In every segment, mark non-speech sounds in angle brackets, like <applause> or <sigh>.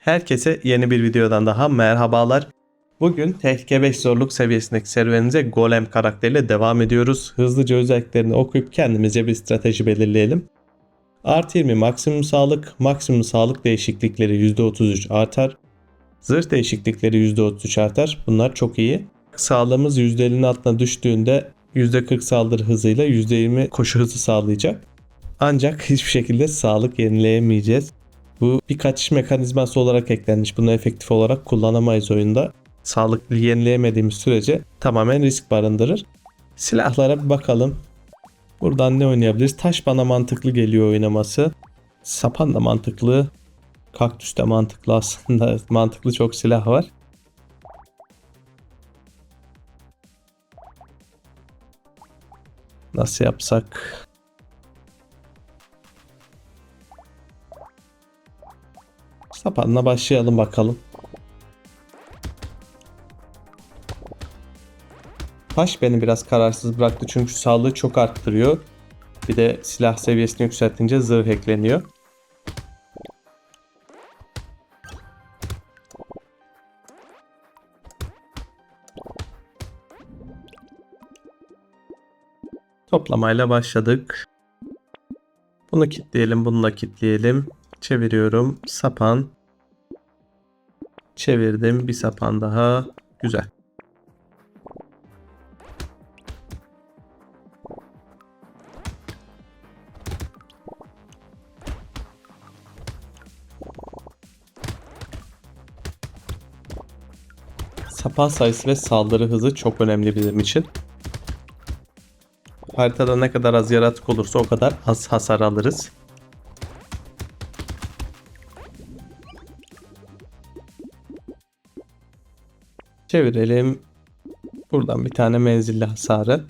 Herkese yeni bir videodan daha merhabalar. Bugün tehlike 5 zorluk seviyesindeki serüvenimize Golem karakteriyle devam ediyoruz. Hızlıca özelliklerini okuyup kendimize bir strateji belirleyelim. Artı 20 maksimum sağlık, maksimum sağlık değişiklikleri %33 artar. Zırh değişiklikleri %33 artar. Bunlar çok iyi. Sağlığımız %50'nin altına düştüğünde %40 saldırı hızıyla %20 koşu hızı sağlayacak. Ancak hiçbir şekilde sağlık yenileyemeyeceğiz. Bu bir kaçış mekanizması olarak eklenmiş. Bunu efektif olarak kullanamayız oyunda. Sağlıklı yenileyemediğimiz sürece tamamen risk barındırır. Silahlara bir bakalım. Buradan ne oynayabiliriz? Taş bana mantıklı geliyor oynaması. Sapan da mantıklı. Kaktüs de mantıklı aslında. <laughs> Mantıklı çok silah var. Nasıl yapsak? Sapanla başlayalım bakalım. Taş beni biraz kararsız bıraktı çünkü sağlığı çok arttırıyor. Bir de silah seviyesini yükseltince zırh ekleniyor. Toplamayla başladık. Bunu kilitleyelim, bunu da kilitleyelim. Çeviriyorum. Sapan. Çevirdim. Bir sapan daha. Güzel. Sapan sayısı ve saldırı hızı çok önemli bizim için. Haritada ne kadar az yaratık olursa o kadar az hasar alırız. Çevirelim. Buradan bir tane menzilli hasarı.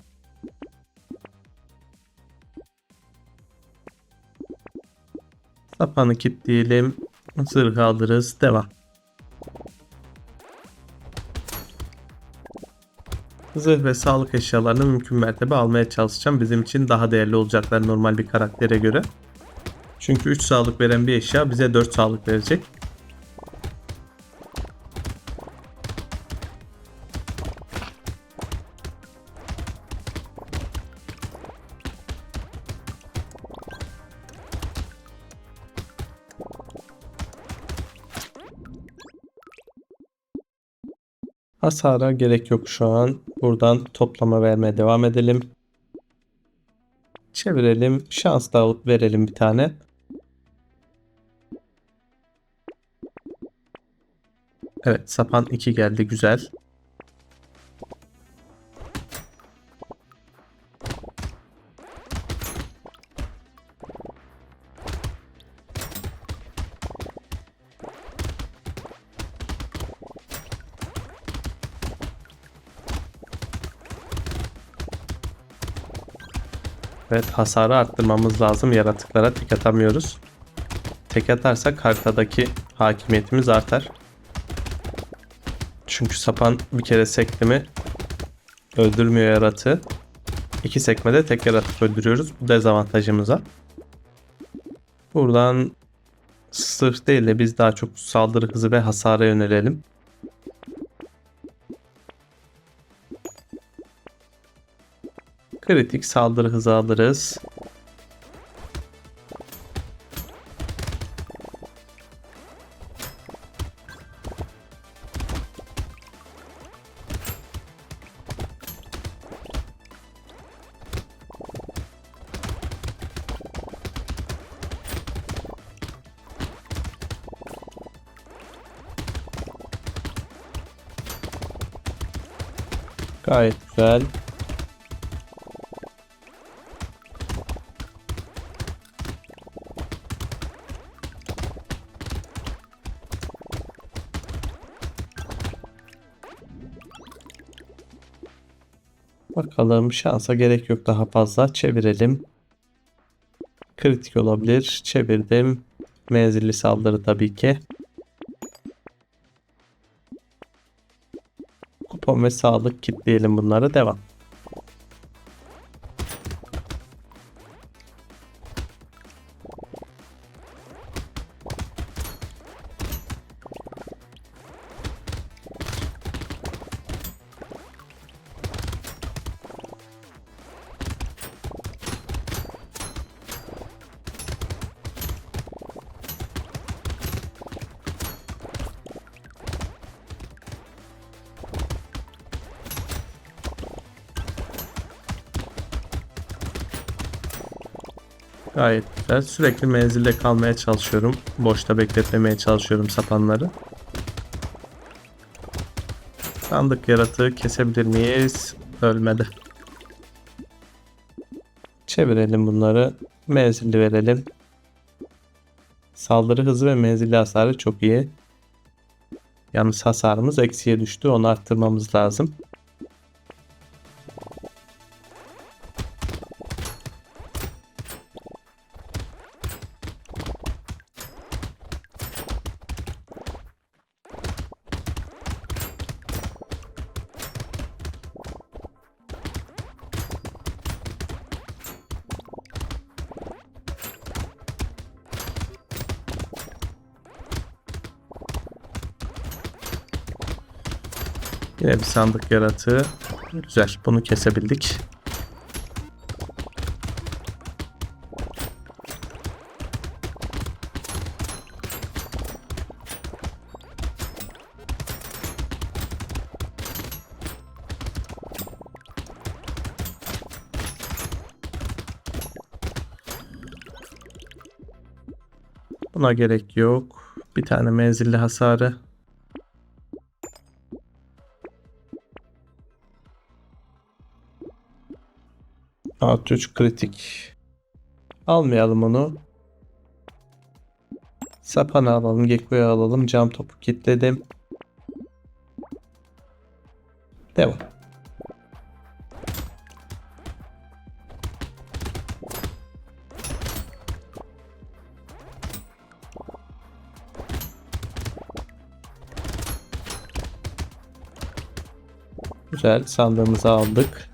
Sapanı kilitleyelim. Zırh alırız. Devam. Zırh ve sağlık eşyalarını mümkün mertebe almaya çalışacağım. Bizim için daha değerli olacaklar normal bir karaktere göre. Çünkü 3 sağlık veren bir eşya bize 4 sağlık verecek. Hasara gerek yok şu an. Buradan toplama vermeye devam edelim. Çevirelim. Şans da verelim bir tane. Evet sapan 2 geldi güzel. Evet hasarı arttırmamız lazım. Yaratıklara tek atamıyoruz. Tek atarsak haritadaki hakimiyetimiz artar. Çünkü sapan bir kere sekti öldürmüyor yaratığı. İki sekmede tek yaratık öldürüyoruz. Bu dezavantajımıza. Buradan sırf değil de biz daha çok saldırı hızı ve hasara yönelelim. Kritik saldırı hızı alırız. Gayet güzel. Bakalım şansa gerek yok daha fazla. Çevirelim. Kritik olabilir. Çevirdim. Menzilli saldırı tabii ki. Kupon ve sağlık kitleyelim bunları. Devam. Güzel. Sürekli menzilde kalmaya çalışıyorum. Boşta bekletmemeye çalışıyorum sapanları. Sandık yaratığı kesebilir miyiz? Ölmedi. Çevirelim bunları. Menzilli verelim. Saldırı hızı ve menzilli hasarı çok iyi. Yalnız hasarımız eksiye düştü. Onu arttırmamız lazım. Yine bir sandık yaratığı. Güzel. Bunu kesebildik. Buna gerek yok. Bir tane menzilli hasarı. Outreach kritik. Almayalım onu. Sapanı alalım. Gekko'yu alalım. Cam topu kilitledim. Devam. Güzel. Sandığımızı aldık.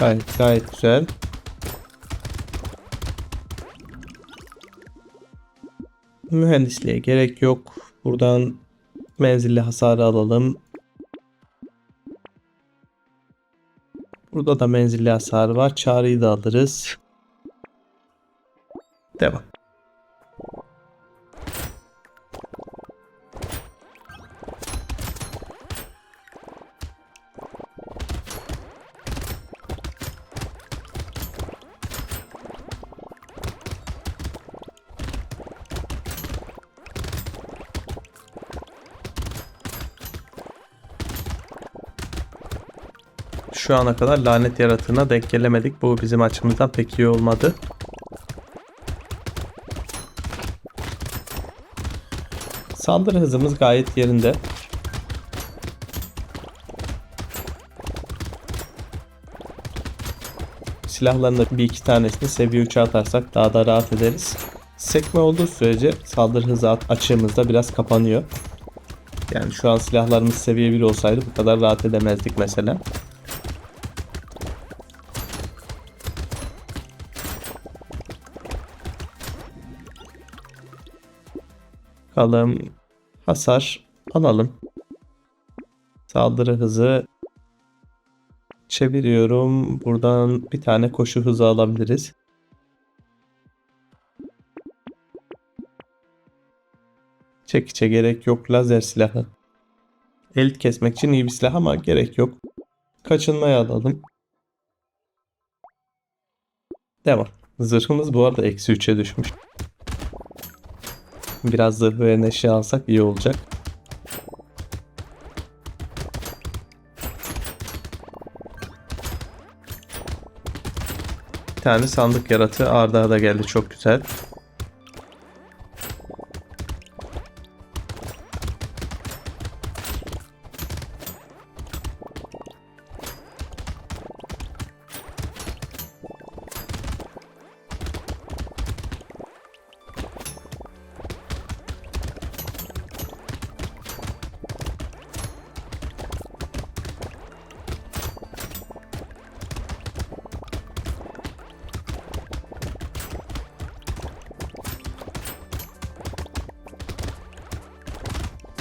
Gayet gayet güzel. Mühendisliğe gerek yok. Buradan menzilli hasarı alalım. Burada da menzilli hasarı var. Çağrıyı da alırız. Devam. Şu ana kadar lanet yaratığına denk gelemedik. Bu bizim açımızdan pek iyi olmadı. Saldırı hızımız gayet yerinde. Silahların da bir iki tanesini seviye 3'e atarsak daha da rahat ederiz. Sekme olduğu sürece saldırı hızı açığımızda biraz kapanıyor. Yani şu an silahlarımız seviye 1 olsaydı bu kadar rahat edemezdik mesela. Bakalım. Hasar alalım. Saldırı hızı çeviriyorum. Buradan bir tane koşu hızı alabiliriz. Çekiçe gerek yok. Lazer silahı. Elit kesmek için iyi bir silah ama gerek yok. Kaçınmaya alalım. Devam. Zırhımız bu arada eksi 3'e düşmüş. <laughs> Biraz zırh ve neşe alsak iyi olacak. Bir tane sandık yaratığı arda da geldi çok güzel.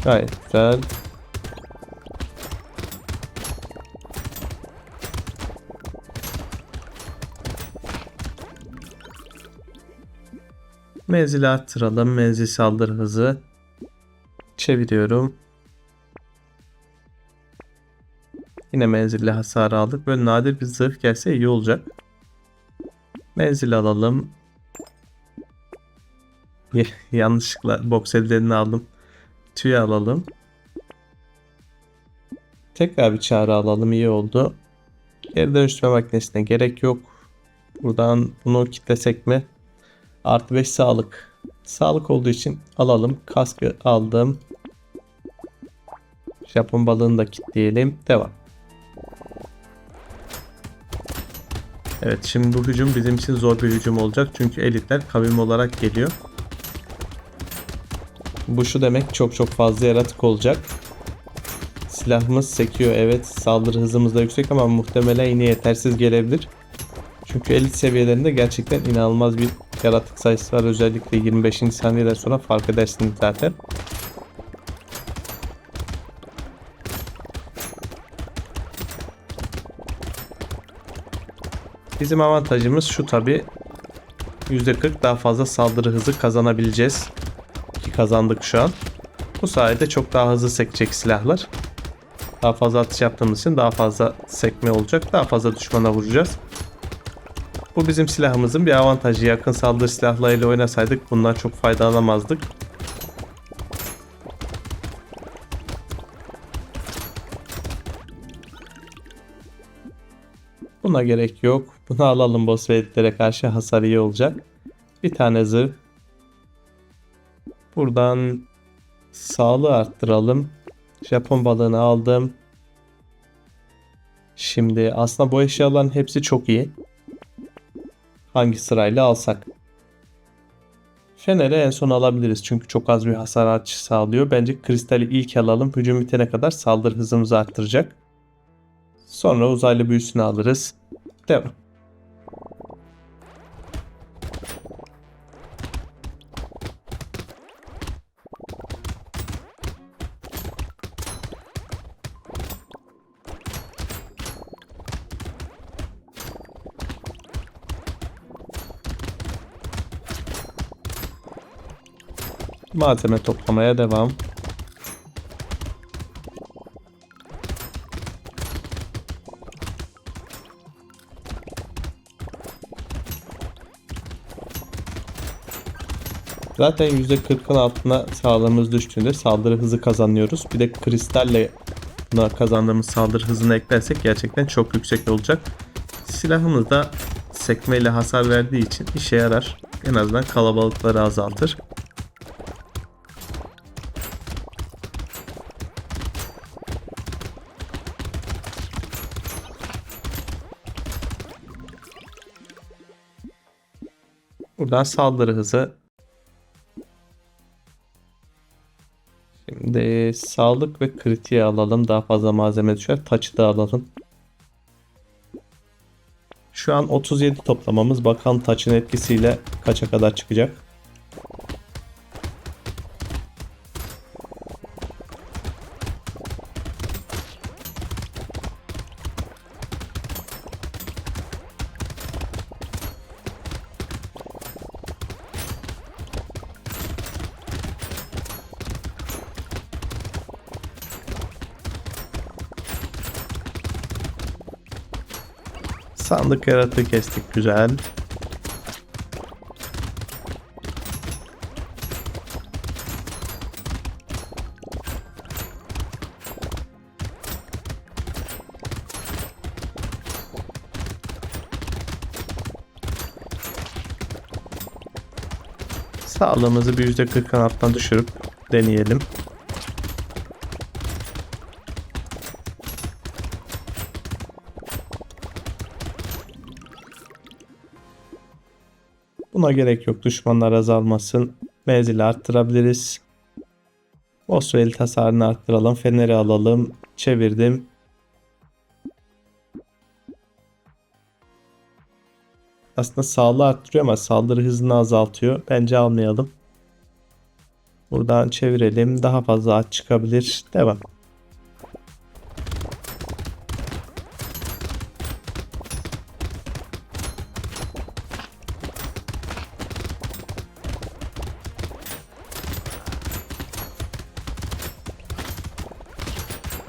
Gayet güzel. Menzili arttıralım. Menzil saldırı hızı. Çeviriyorum. Yine menzilli hasar aldık. Böyle nadir bir zırh gelse iyi olacak. Menzil alalım. <laughs> Yanlışlıkla box ellerini aldım. Tüy alalım. Tekrar bir çağrı alalım. iyi oldu. Geri dönüştürme makinesine gerek yok. Buradan bunu kitlesek mi? Artı 5 sağlık. Sağlık olduğu için alalım. Kaskı aldım. Japon balığını da kitleyelim. Devam. Evet şimdi bu hücum bizim için zor bir hücum olacak. Çünkü elitler kavim olarak geliyor. Bu şu demek çok çok fazla yaratık olacak. Silahımız sekiyor evet saldırı hızımız da yüksek ama muhtemelen yine yetersiz gelebilir. Çünkü elit seviyelerinde gerçekten inanılmaz bir yaratık sayısı var. Özellikle 25. saniyeden sonra fark edersiniz zaten. Bizim avantajımız şu tabi %40 daha fazla saldırı hızı kazanabileceğiz. Kazandık şu an. Bu sayede çok daha hızlı sekecek silahlar. Daha fazla atış yaptığımız için daha fazla sekme olacak. Daha fazla düşmana vuracağız. Bu bizim silahımızın bir avantajı. Yakın saldırı silahlarıyla oynasaydık bundan çok faydalanamazdık. Buna gerek yok. Bunu alalım boss ve editlere karşı hasar iyi olacak. Bir tane zırh. Buradan sağlığı arttıralım. Japon balığını aldım. Şimdi aslında bu eşyaların hepsi çok iyi. Hangi sırayla alsak? Fener'i en son alabiliriz çünkü çok az bir hasar artışı sağlıyor. Bence kristali ilk alalım. Hücum bitene kadar saldırı hızımızı arttıracak. Sonra uzaylı büyüsünü alırız. Devam. Malzeme toplamaya devam. Zaten %40'ın altına sağlığımız düştüğünde saldırı hızı kazanıyoruz. Bir de kristalle buna kazandığımız saldırı hızını eklersek gerçekten çok yüksek olacak. Silahımız da sekmeyle hasar verdiği için işe yarar. En azından kalabalıkları azaltır. Buradan saldırı hızı. Şimdi sağlık ve kritiği alalım. Daha fazla malzeme düşer. Taçı da alalım. Şu an 37 toplamamız. Bakalım taçın etkisiyle kaça kadar çıkacak. Sandık yaratığı kestik güzel. Sağlığımızı bir %40 alttan düşürüp deneyelim. Buna gerek yok. Düşmanlar azalmasın. Menzili arttırabiliriz. Elit hasarını arttıralım. Feneri alalım. Çevirdim. Aslında sağlığı arttırıyor ama saldırı hızını azaltıyor. Bence almayalım. Buradan çevirelim. Daha fazla at çıkabilir. Devam.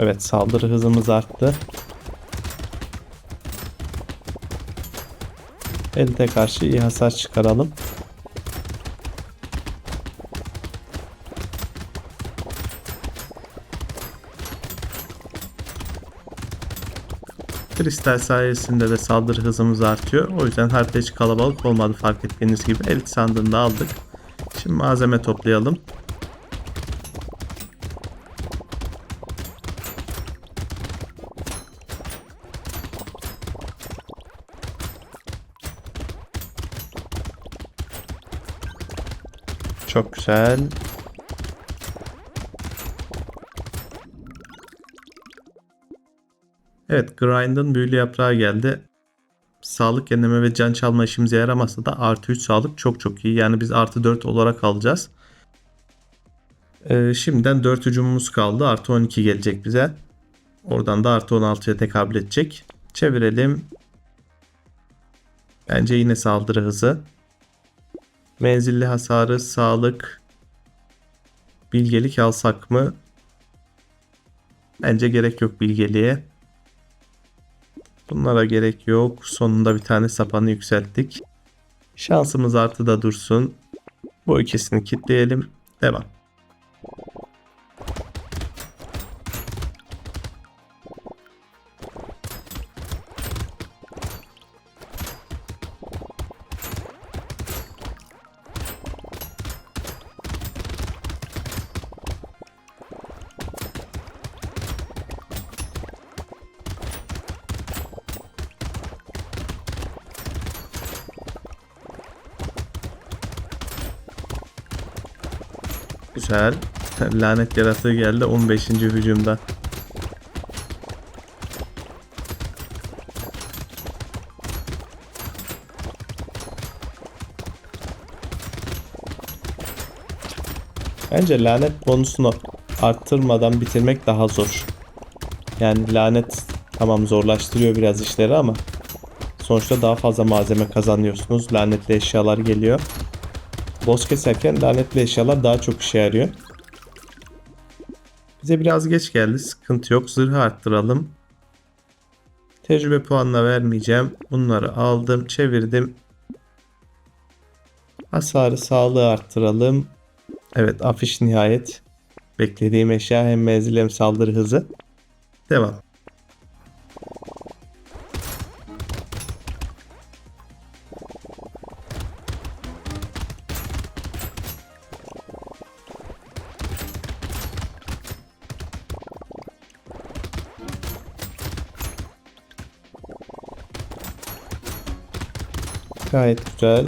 Evet saldırı hızımız arttı. Elite karşı iyi hasar çıkaralım. Kristal sayesinde de saldırı hızımız artıyor. O yüzden harita hiç kalabalık olmadı fark ettiğiniz gibi. Elit sandığını da aldık. Şimdi malzeme toplayalım. Güzel. Evet Grind'ın büyülü yaprağı geldi. Sağlık yenileme ve can çalma işimize yaramasa da artı 3 sağlık çok çok iyi. Yani biz artı 4 olarak alacağız. Ee, şimdiden 4 hücumumuz kaldı. Artı 12 gelecek bize. Oradan da artı 16'ya tekabül edecek. Çevirelim. Bence yine saldırı hızı. Menzilli hasarı, sağlık, bilgelik alsak mı? Bence gerek yok bilgeliğe. Bunlara gerek yok. Sonunda bir tane sapanı yükselttik. Şansımız artıda dursun. Bu ikisini kilitleyelim. Devam. Güzel. Lanet yaratığı geldi 15. hücumda. Bence lanet bonusunu arttırmadan bitirmek daha zor. Yani lanet tamam zorlaştırıyor biraz işleri ama sonuçta daha fazla malzeme kazanıyorsunuz. Lanetli eşyalar geliyor. Boss keserken lanetli eşyalar daha çok işe yarıyor. Bize biraz geç geldi. Sıkıntı yok. Zırhı arttıralım. Tecrübe puanına vermeyeceğim. Bunları aldım. Çevirdim. Hasarı sağlığı arttıralım. Evet afiş nihayet. Beklediğim eşya hem menzil hem saldırı hızı. Devam. Gayet güzel.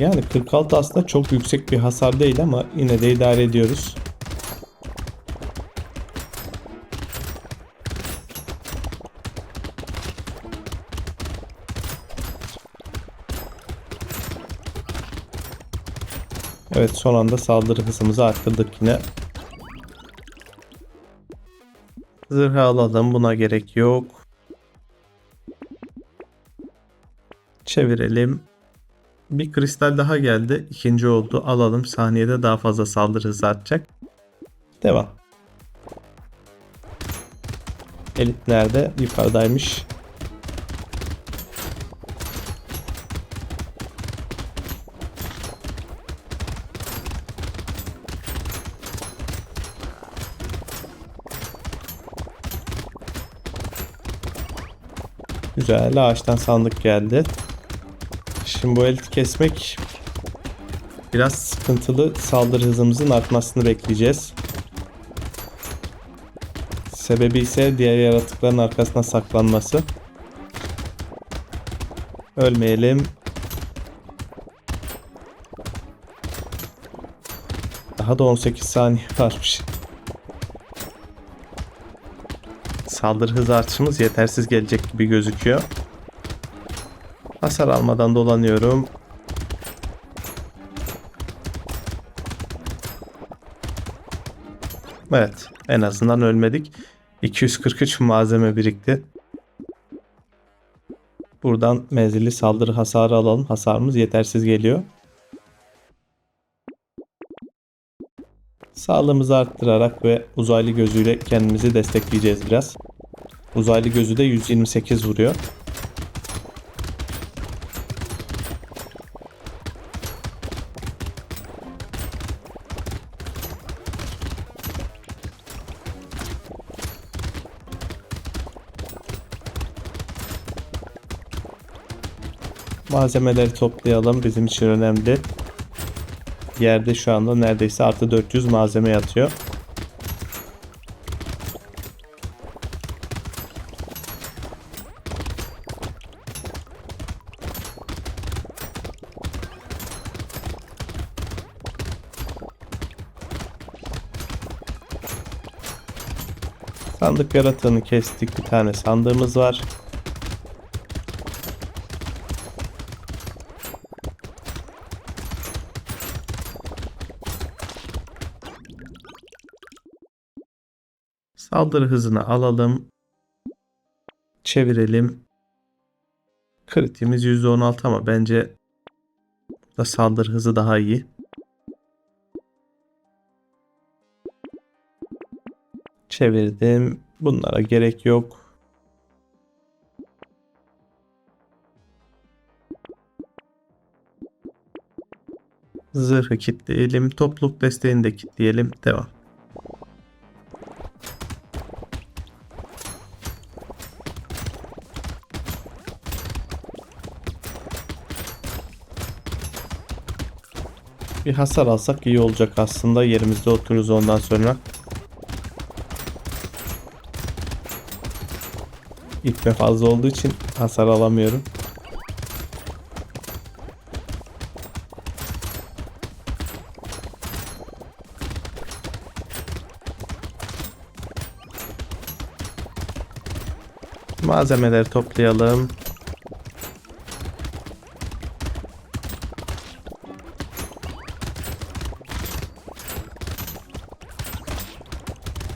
Yani 46 aslında çok yüksek bir hasar değil ama yine de idare ediyoruz. Evet son anda saldırı hızımızı arttırdık yine. Zırhı alalım buna gerek yok. Çevirelim. Bir kristal daha geldi. İkinci oldu. Alalım. Saniyede daha fazla saldırı hızı artacak. Devam. Elit nerede? Yukarıdaymış. Güzel ağaçtan sandık geldi. Şimdi bu eliti kesmek biraz sıkıntılı. Saldırı hızımızın artmasını bekleyeceğiz. Sebebi ise diğer yaratıkların arkasına saklanması. Ölmeyelim. Daha da 18 saniye varmış. Saldırı hız artışımız yetersiz gelecek gibi gözüküyor. Hasar almadan dolanıyorum. Evet, en azından ölmedik. 243 malzeme birikti. Buradan menzilli saldırı hasarı alalım. Hasarımız yetersiz geliyor. Sağlığımızı arttırarak ve uzaylı gözüyle kendimizi destekleyeceğiz biraz. Uzaylı gözü de 128 vuruyor. Malzemeleri toplayalım. Bizim için önemli. Yerde şu anda neredeyse artı 400 malzeme yatıyor. Sandık yaratığını kestik. Bir tane sandığımız var. Saldırı hızını alalım. Çevirelim. Kritiğimiz %16 ama bence da saldırı hızı daha iyi. Çevirdim. Bunlara gerek yok. Zırhı kilitleyelim. Topluluk desteğini de kilitleyelim. Devam. Bir hasar alsak iyi olacak aslında. Yerimizde otururuz ondan sonra. İp ve fazla olduğu için hasar alamıyorum. Malzemeleri toplayalım.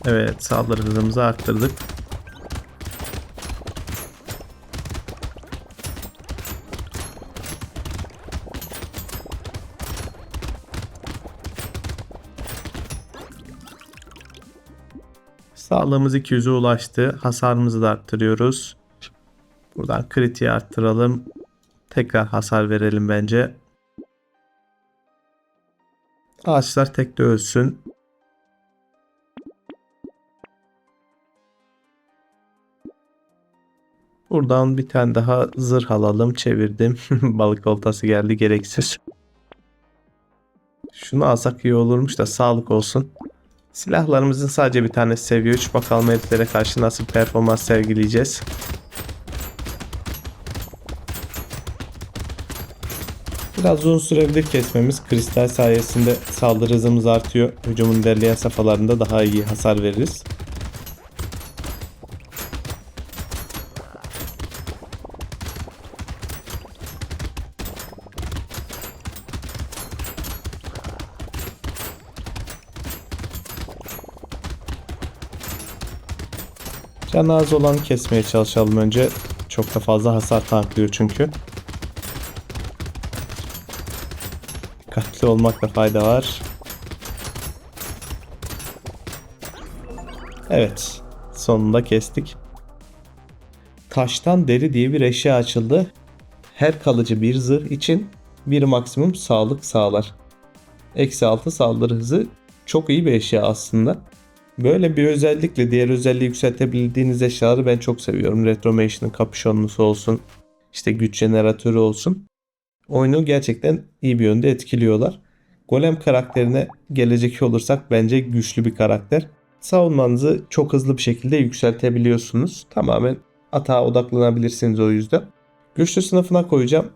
Evet saldırı hızımızı arttırdık. Sağlığımız 200'e ulaştı. Hasarımızı da arttırıyoruz. Buradan kritiği arttıralım. Tekrar hasar verelim bence. Ağaçlar tek de ölsün. Buradan bir tane daha zırh alalım. Çevirdim. <laughs> Balık oltası geldi gereksiz. Şunu alsak iyi olurmuş da sağlık olsun. Silahlarımızın sadece bir tanesi seviye 3. Bakalım heriflere karşı nasıl performans sergileyeceğiz. Biraz uzun sürebilir kesmemiz. Kristal sayesinde saldırı hızımız artıyor. Hücumun ilerleyen safhalarında daha iyi hasar veririz. Canı az olanı kesmeye çalışalım önce. Çok da fazla hasar tanklıyor çünkü. Dikkatli olmakta fayda var. Evet. Sonunda kestik. Taştan deri diye bir eşya açıldı. Her kalıcı bir zırh için bir maksimum sağlık sağlar. Eksi 6 saldırı hızı çok iyi bir eşya aslında. Böyle bir özellikle diğer özelliği yükseltebildiğiniz eşyaları ben çok seviyorum. Retromation'ın kapüşonlusu olsun. işte güç jeneratörü olsun. Oyunu gerçekten iyi bir yönde etkiliyorlar. Golem karakterine gelecek olursak bence güçlü bir karakter. Savunmanızı çok hızlı bir şekilde yükseltebiliyorsunuz. Tamamen atağa odaklanabilirsiniz o yüzden. Güçlü sınıfına koyacağım.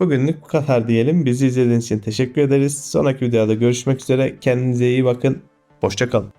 Bugünlük bu kadar diyelim. Bizi izlediğiniz için teşekkür ederiz. Sonraki videoda görüşmek üzere. Kendinize iyi bakın. Hoşçakalın.